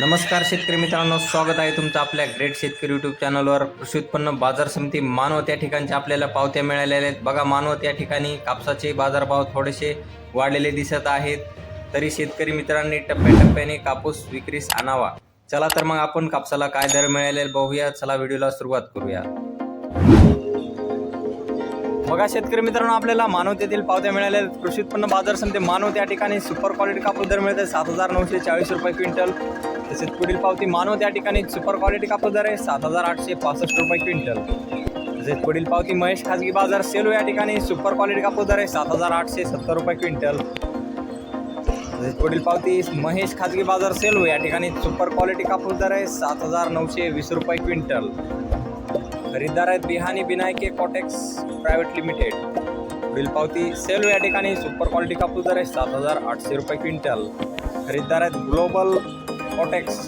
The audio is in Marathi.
नमस्कार शेतकरी मित्रांनो स्वागत आहे तुमचं आपल्या ग्रेट शेतकरी यूट्यूब चॅनलवर कृषी उत्पन्न बाजार समिती मानव त्या ठिकाणच्या आपल्याला पावत्या मिळालेल्या आहेत. बघा मानव त्या ठिकाणी कापसाचे बाजारभाव थोडेसे वाढलेले दिसत आहेत. तरी शेतकरी मित्रांनी टप्प्याटप्प्याने कापूस विक्रीस आणावा. चला तर मग आपण कापसाला काय दर मिळाले बघूया. चला व्हिडिओला सुरुवात करूया. बघा शेतकरी मित्रांनो आपल्याला मानवत येथील पावत्या मिळाल्या. आहेत. कृषी उत्पन्न बाजार समिती मानव त्या ठिकाणी सुपर क्वालिटी कापूस दर मिळत आहे. सात हजार नऊशे चाळीस रुपये क्विंटल. तसेच पुढील पावती मानव त्या ठिकाणी सुपर क्वालिटी कापूस दर आहे. सात हजार आठशे पासष्ट रुपये क्विंटल. तसेच पुढील पावती महेश खाजगी बाजार सेलू या ठिकाणी सुपर क्वालिटी कापूस दर आहे. सात हजार आठशे सत्तर रुपये क्विंटल. तसेच पुढील पावती महेश खाजगी बाजार सेलू या ठिकाणी सुपर क्वालिटी कापूस दर आहे. सात हजार नऊशे वीस रुपये क्विंटल. खरीददार आहेत Bihani Binayake Cotex private limited पुढील पावती सेलो या ठिकाणी. सुपर क्वालिटी कापूस दर आहे सात हजार आठशे रुपये क्विंटल. खरीददार आहेत ग्लोबल कॉटेक्स